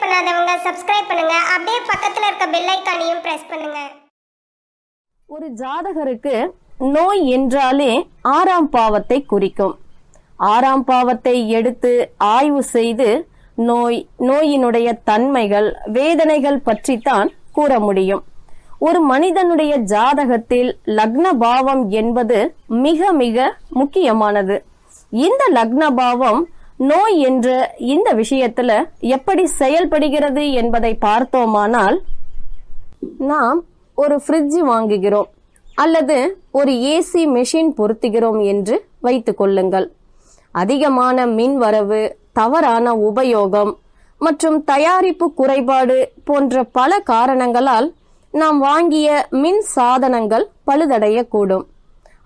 Subscribe பண்ணாதவங்க subscribe பண்ணுங்க. அப்படியே பக்கத்துல இருக்க பெல் ஐக்கானையும் பிரஸ் பண்ணுங்க. ஒரு ஜாதகருக்கு நோய் என்றாலே ஆறாம் பாவத்தை குறிக்கும். ஆறாம் பாவத்தை எடுத்து ஆய்வு செய்து நோய் நோயினுடைய தன்மைகள் வேதனைகள் பற்றித்தான் கூற முடியும். ஒரு மனிதனுடைய ஜாதகத்தில் லக்ன பாவம் என்பது மிக மிக முக்கியமானது. இந்த லக்ன பாவம் நோய் என்ற இந்த விஷயத்துல எப்படி செயல்படுகிறது என்பதை பார்த்தோமானால் நாம் ஒரு ஃப்ரிட்ஜ் வாங்குகிறோம் அல்லது ஒரு ஏசி மெஷின் பொருத்துகிறோம் என்று வைத்து கொள்ளுங்கள். அதிகமான மின் வரவு தவறான உபயோகம் மற்றும் தயாரிப்பு குறைபாடு போன்ற பல காரணங்களால் நாம் வாங்கிய மின் சாதனங்கள் பழுதடையக்கூடும்.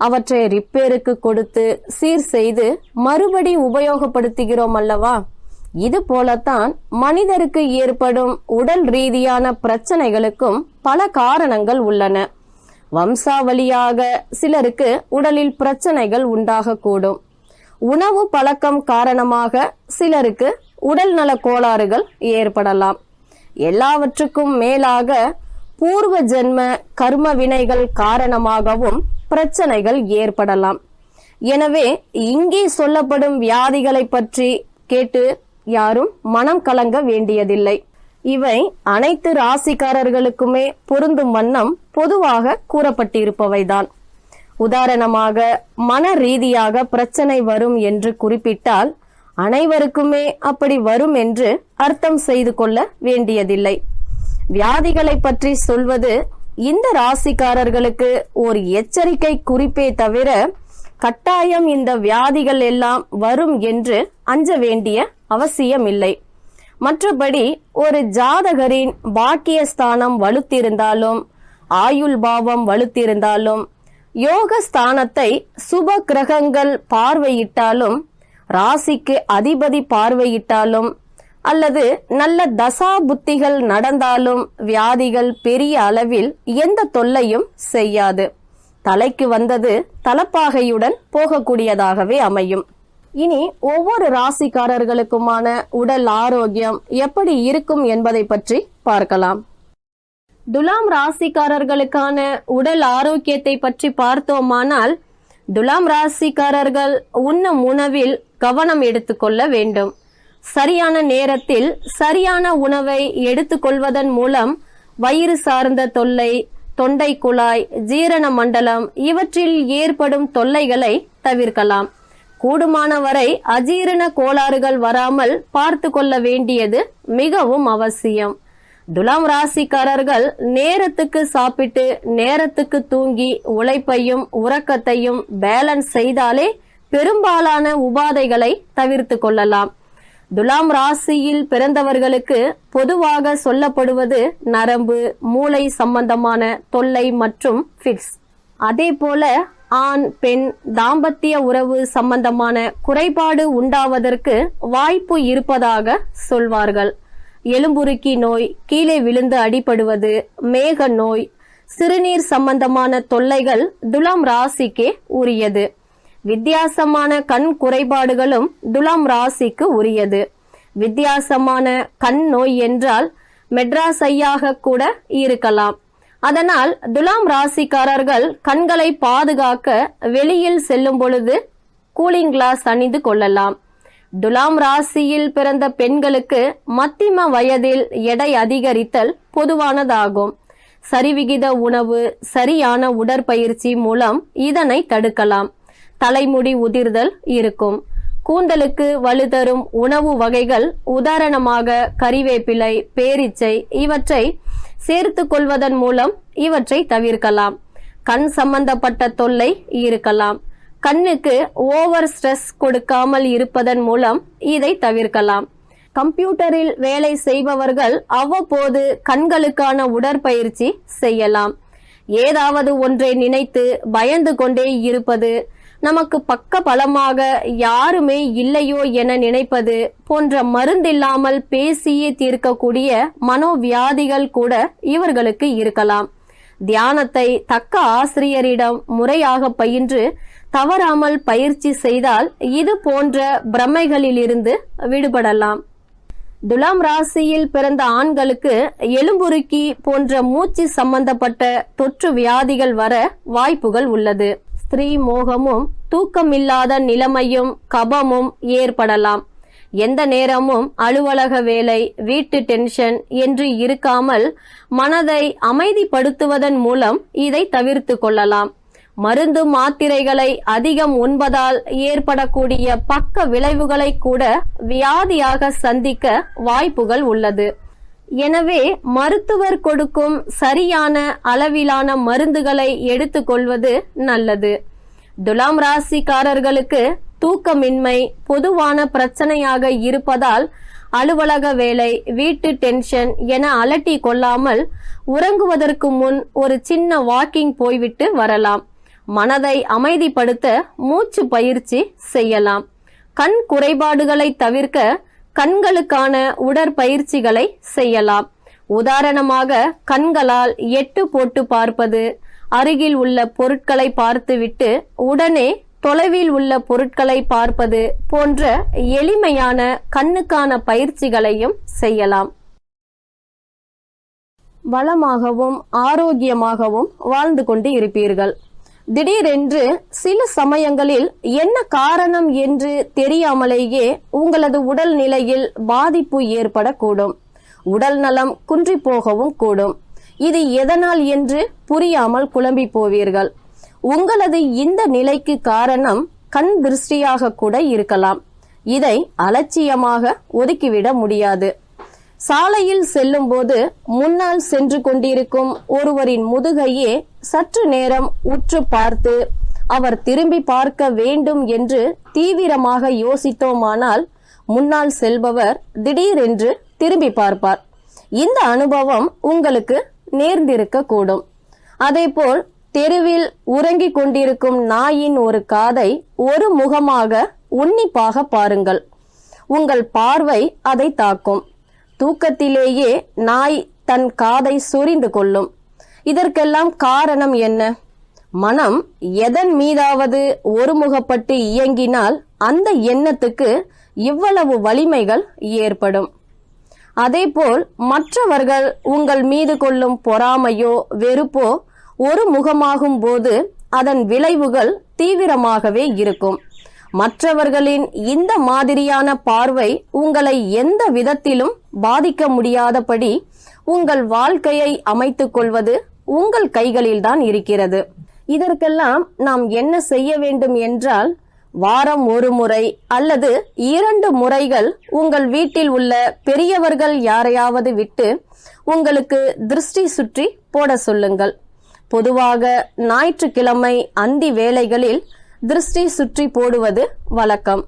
அவற்றை ரிப்பேருக்கு கொடுத்து சீர் செய்து மறுபடி உபயோகப்படுத்துகிறோம் அல்லவா? இது போலத்தான் மனிதருக்கு ஏற்படும் உடல் ரீதியான பிரச்சனைகளுக்கும் பல காரணங்கள் உள்ளன. வம்சாவளியாக சிலருக்கு உடலில் பிரச்சனைகள் உண்டாகக்கூடும். உணவு பழக்கம் காரணமாக சிலருக்கு உடல் நல கோளாறுகள் ஏற்படலாம். எல்லாவற்றுக்கும் மேலாக பூர்வ ஜென்ம கர்ம வினைகள் காரணமாகவும் பிரச்சனைகள் ஏற்படலாம். எனவே இங்கே சொல்லப்படும் வியாதிகளை பற்றி கேட்டு யாரும் மனம் கலங்க வேண்டியதில்லை. இவை அனைத்து ராசிக்காரர்களுக்குமே பொருந்தும் வண்ணம் பொதுவாக கூறப்பட்டிருப்பவைதான். உதாரணமாக மன ரீதியாக பிரச்சனை வரும் என்று குறிப்பிட்டால் அனைவருக்குமே அப்படி வரும் என்று அர்த்தம் செய்து கொள்ள வேண்டியதில்லை. வியாதிகளை பற்றி சொல்வது இந்த ராசிக்காரர்களுக்கு ஒரு எச்சரிக்கை குறிப்பே தவிர கட்டாயம் இந்த வியாதிகள் எல்லாம் வரும் என்று அஞ்ச வேண்டிய அவசியம் இல்லை மற்றபடி ஒரு ஜாதகரின் பாக்கியஸ்தானம் வலுத்திருந்தாலும் ஆயுள் பாவம் வலுத்திருந்தாலும் யோக ஸ்தானத்தை சுப கிரகங்கள் பார்வையிட்டாலும் ராசிக்கு அதிபதி பார்வையிட்டாலும் அல்லது நல்ல தசா புத்திகள் நடந்தாலும் வியாதிகள் பெரிய அளவில் எந்த தொல்லையும் செய்யாது. தலைக்கு வந்தது தலப்பாகையுடன் போகக்கூடியதாகவே அமையும். இனி ஒவ்வொரு ராசிக்காரர்களுக்குமான உடல் ஆரோக்கியம் எப்படி இருக்கும் என்பதை பற்றி பார்க்கலாம். துலாம் ராசிக்காரர்களுக்கான உடல் ஆரோக்கியத்தை பற்றி பார்த்தோமானால் துலாம் ராசிக்காரர்கள் உண்ணும் உணவில் கவனம் எடுத்துக்கொள்ள வேண்டும். சரியான நேரத்தில் சரியான உணவை எடுத்துக்கொள்வதன் மூலம் வயிறு சார்ந்த தொல்லை தொண்டை குழாய் ஜீரண மண்டலம் இவற்றில் ஏற்படும் தொல்லைகளை தவிர்க்கலாம். கூடுமானவரை அஜீரண கோளாறுகள் வராமல் பார்த்து கொள்ள வேண்டியது மிகவும் அவசியம். துலாம் ராசிக்காரர்கள் நேரத்துக்கு சாப்பிட்டு நேரத்துக்கு தூங்கி உழைப்பையும் உறக்கத்தையும் பேலன்ஸ் செய்தாலே பெரும்பாலான உபாதைகளை தவிர்த்து கொள்ளலாம். துலாம் ராசியில் பிறந்தவர்களுக்கு பொதுவாக சொல்லப்படுவது நரம்பு மூளை சம்பந்தமான தொல்லை மற்றும் ஃபிக்ஸ் அதே போல ஆண் பெண் தாம்பத்திய உறவு சம்பந்தமான குறைபாடு உண்டாவதற்கு வாய்ப்பு இருப்பதாக சொல்வார்கள். எலும்புருக்கி நோய் கீழே விழுந்து அடிபடுவது மேக நோய் சிறுநீர் சம்பந்தமான தொல்லைகள் துலாம் ராசிக்கே உரியது. வித்தியாசமான கண் குறைபாடுகளும் துலாம் ராசிக்கு உரியது. வித்தியாசமான கண் நோய் என்றால் மெட்ராஸ் ஐயாக கூட இருக்கலாம். அதனால் துலாம் ராசிக்காரர்கள் கண்களை பாதுகாக்க வெளியில் செல்லும் பொழுது கூலிங் கிளாஸ் அணிந்து கொள்ளலாம். துலாம் ராசியில் பிறந்த பெண்களுக்கு மத்திம வயதில் எடை அதிகரித்தல் பொதுவானதாகும். சரிவிகித உணவு சரியான உடற்பயிற்சி மூலம் இதனை தடுக்கலாம். தலைமுடி உதிர்தல் இருக்கும். கூந்தலுக்கு வலுதரும் உணவு வகைகள் உதாரணமாக கறிவேப்பிலை பேரிச்சை இவற்றை சேர்த்து கொள்வதன் மூலம் இவற்றை தவிர்க்கலாம். கண் சம்பந்தப்பட்ட தொல்லை இருக்கலாம். கண்ணுக்கு ஓவர் ஸ்ட்ரெஸ் கொடுக்காமல் இருப்பதன் மூலம் இதை தவிர்க்கலாம். கம்ப்யூட்டரில் வேலை செய்பவர்கள் அவ்வப்போது கண்களுக்கான உடற்பயிற்சி செய்யலாம். ஏதாவது ஒன்றை நினைத்து பயந்து கொண்டே இருப்பது நமக்கு பக்க பலமாக யாருமே இல்லையோ என நினைப்பது போன்ற மருந்தில்லாமல் பேசியே தீர்க்கக்கூடிய மனோவியாதிகள் கூட இவர்களுக்கு இருக்கலாம். தியானத்தை தக்க ஆசிரியரிடம் முறையாக பயின்று தவறாமல் பயிற்சி செய்தால் இது போன்ற பிரமைகளிலிருந்து விடுபடலாம். துலாம் ராசியில் பிறந்த ஆண்களுக்கு எலும்புருக்கி போன்ற மூச்சு சம்பந்தப்பட்ட தொற்று வியாதிகள் வர வாய்ப்புகள் உள்ளது. ஸ்திரீ மோகமும் தூக்கமில்லாத நிலைமையும் கபமும் ஏற்படலாம். எந்த நேரமும் அலுவலக வேலை வீட்டு டென்ஷன் என்று இருக்காமல் மனதை அமைதிப்படுத்துவதன் மூலம் இதை தவிர்த்து கொள்ளலாம். மருந்து மாத்திரைகளை அதிகம் உண்பதால் ஏற்படக்கூடிய பக்க விளைவுகளை கூட வியாதியாக சந்திக்க வாய்ப்புகள் உள்ளது. எனவே மருத்துவர் கொடுக்கும் சரியான அளவிலான மருந்துகளை எடுத்துக்கொள்வது நல்லது. துலாம் ராசிக்காரர்களுக்கு தூக்கமின்மை பொதுவான பிரச்சனையாக இருப்பதால் அலுவலக வேலை வீட்டு டென்ஷன் என அலட்டி கொள்ளாமல் உறங்குவதற்கு முன் ஒரு சின்ன வாக்கிங் போய்விட்டு வரலாம். மனதை அமைதிப்படுத்த மூச்சு பயிற்சி செய்யலாம். கண் குறைபாடுகளை தவிர்க்க கண்களுக்கான உடற்பயிற்சிகளை செய்யலாம். உதாரணமாக கண்களால் எட்டு போட்டு பார்ப்பது அருகில் உள்ள பொருட்களை பார்த்துவிட்டு உடனே தொலைவில் உள்ள பொருட்களை பார்ப்பது போன்ற எளிமையான கண்ணுக்கான பயிற்சிகளையும் செய்யலாம். வளமாகவும் ஆரோக்கியமாகவும் வாழ்ந்து கொண்டு இருப்பீர்கள். திடீரென்று சில சமயங்களில் என்ன காரணம் என்று தெரியாமலேயே உங்களது உடல் நிலையில் பாதிப்பு ஏற்படக்கூடும். உடல் நலம் குன்றி போகவும் கூடும். இது எதனால் என்று புரியாமல் குழம்பி போவீர்கள். உங்களது இந்த நிலைக்கு காரணம் கண் திருஷ்டியாக கூட இருக்கலாம். இதை அலட்சியமாக ஒதுக்கிவிட முடியாது. சாலையில் செல்லும்போது முன்னால் சென்று கொண்டிருக்கும் ஒருவரின் முதுகையே சற்று நேரம் உற்று பார்த்து அவர் திரும்பி பார்க்க வேண்டும் என்று தீவிரமாக யோசித்தோமானால் முன்னால் செல்பவர் திடீரென்று திரும்பி பார்ப்பார். இந்த அனுபவம் உங்களுக்கு நேர்ந்திருக்க கூடும் அதேபோல் தெருவில் உறங்கிக் கொண்டிருக்கும் நாயின் ஒரு காதை ஒரு முகமாக உன்னிப்பாக பாருங்கள். உங்கள் பார்வை அதை தாக்கும். தூக்கத்திலேயே நாய் தன் காதை சொரிந்து கொள்ளும். இதற்கெல்லாம் காரணம் என்ன? மனம் எதன் மீதாவது ஒருமுகப்பட்டு இயங்கினால் அந்த எண்ணத்துக்கு இவ்வளவு வலிமைகள் ஏற்படும். அதேபோல் மற்றவர்கள் உங்கள் மீது கொள்ளும் பொறாமையோ வெறுப்போ ஒரு முகமாகும் போது அதன் விளைவுகள் தீவிரமாகவே இருக்கும். மற்றவர்களின் இந்த மாதிரியான பார்வை உங்களை எந்த விதத்திலும் பாதிக்க முடியாதபடி உங்கள் வாழ்க்கையை அமைத்துக் கொள்வது உங்கள் கைகளில்தான் இருக்கிறது. இதற்கெல்லாம் நாம் என்ன செய்ய வேண்டும் என்றால் வாரம் ஒரு முறை அல்லது இரண்டு முறைகள் உங்கள் வீட்டில் உள்ள பெரியவர்கள் யாரையாவது விட்டு உங்களுக்கு திருஷ்டி சுற்றி போட சொல்லுங்கள். பொதுவாக ஞாயிற்றுக்கிழமை அந்தி வேளைகளில் திருஷ்டி சுற்றி போடுவது வழக்கம்.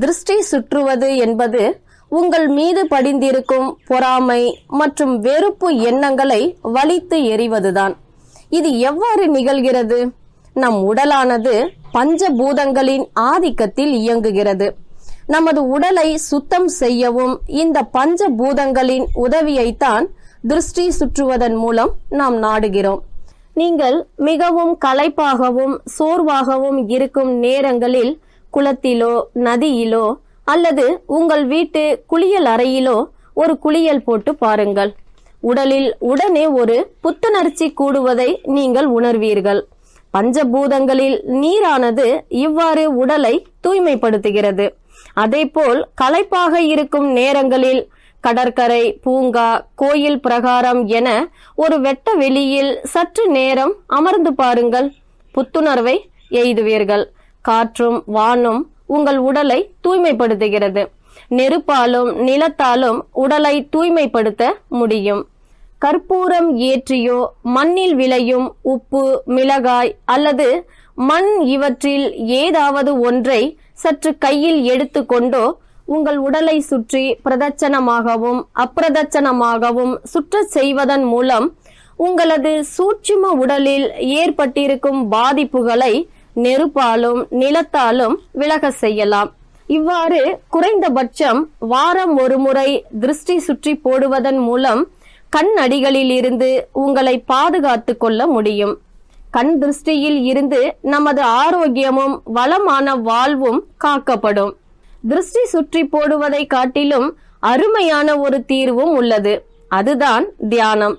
திருஷ்டி சுற்றுவது என்பது உங்கள் மீது படிந்திருக்கும் பொறாமை மற்றும் வெறுப்பு எண்ணங்களை வலித்து எறிவதுதான். இது எவ்வாறு நிகழ்கிறது? நம் உடலானது பஞ்சபூதங்களின் ஆதிக்கத்தில் இயங்குகிறது. நமது உடலை சுத்தம் செய்யவும் இந்த பஞ்சபூதங்களின் உதவியைத்தான் திருஷ்டி சுற்றுவதன் மூலம் நாம் நாடுகிறோம். நீங்கள் மிகவும் களைப்பாகவும் சோர்வாகவும் இருக்கும் நேரங்களில் குளத்திலோ நதியிலோ அல்லது உங்கள் வீட்டு குளியல் அறையிலோ ஒரு குளியல் போட்டு பாருங்கள். உடலில் உடனே ஒரு புத்துணர்ச்சி கூடுவதை நீங்கள் உணர்வீர்கள். பஞ்சபூதங்களில் நீரானது இவ்வாறு உடலை தூய்மைப்படுத்துகிறது. அதேபோல் களைப்பாக இருக்கும் நேரங்களில் கடற்கரை பூங்கா கோயில் பிரகாரம் என ஒரு வெட்ட வெளியில் சற்று நேரம் அமர்ந்து பாருங்கள். புத்துணர்வை எய்துவீர்கள். காற்றும் வானும் உங்கள் உடலை தூய்மைப்படுத்துகிறது. நெருப்பாலும் நிலத்தாலும் உடலை தூய்மைப்படுத்த முடியும். கற்பூரம் ஏற்றியோ மண்ணில் விளையும் உப்பு மிளகாய் அல்லது மண் இவற்றில் ஏதாவது ஒன்றை சற்று கையில் எடுத்துக்கொண்டோ உங்கள் உடலை சுற்றி பிரதட்சணமாகவும் அப்பிரதட்சணமாகவும் சுற்றச் செய்வதன் மூலம் உங்களது சூட்சும உடலில் ஏற்பட்டிருக்கும் பாதிப்புகளை நெருப்பாலும் நிலத்தாலும் விலக செய்யலாம். இவ்வாறு குறைந்தபட்சம் வாரம் ஒரு முறை திருஷ்டி சுற்றி போடுவதன் மூலம் கண் அடிகளில் இருந்து உங்களை பாதுகாத்து கொள்ள முடியும். கண் திருஷ்டியில் இருந்து நமது ஆரோக்கியமும் வளமான வாழ்வும் காக்கப்படும். திருஷ்டி சுற்றி போடுவதை காட்டிலும் அருமையான ஒரு தீர்வும் உள்ளது. அதுதான் தியானம்.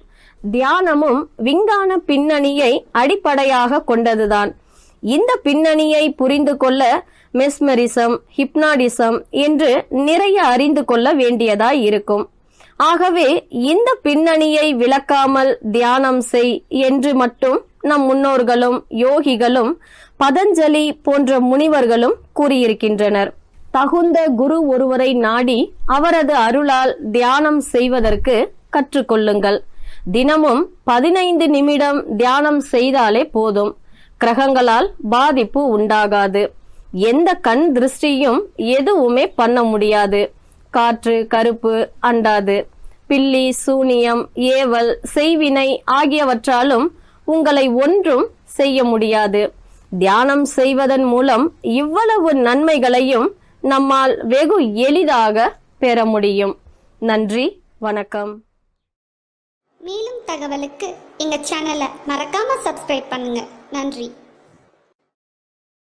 தியானமும் விஞ்ஞான பின்னணியை அடிப்படையாக கொண்டதுதான். இந்த பின்னணியை புரிந்து கொள்ள மெஸ்மரிசம் ஹிப்னாடிசம் என்று நிறைய அறிந்து கொள்ள வேண்டியதாய் இருக்கும். ஆகவே இந்த பின்னணியை விளக்காமல் தியானம் செய் என்று மட்டும் நம் முன்னோர்களும் யோகிகளும் பதஞ்சலி போன்ற முனிவர்களும் கூறியிருக்கின்றனர். தகுந்த குரு ஒருவரை நாடி அவரது அருளால் தியானம் செய்வதற்கு கற்றுக்கொள்ளுங்கள். தினமும் பதினைந்து நிமிடம் தியானம் செய்தாலே போதும். கிரகங்களால் பாதிப்பு உண்டாகாது. எந்த கண் திருஷ்டியும் எதுவுமே பண்ண முடியாது. காற்று கருப்பு அண்டாது. பில்லி சூனியம் ஏவல் செய்வினை ஆகியவற்றாலும் உங்களை ஒன்றும் செய்ய முடியாது. தியானம் செய்வதன் மூலம் இவ்வளவு நன்மைகளையும் நம்மால் வெகு எளிதாக பெற முடியும். நன்றி வணக்கம். மேலும் தகவலுக்கு எங்க சேனலை மறக்காம சப்ஸ்கிரைப் பண்ணுங்க. நன்றி.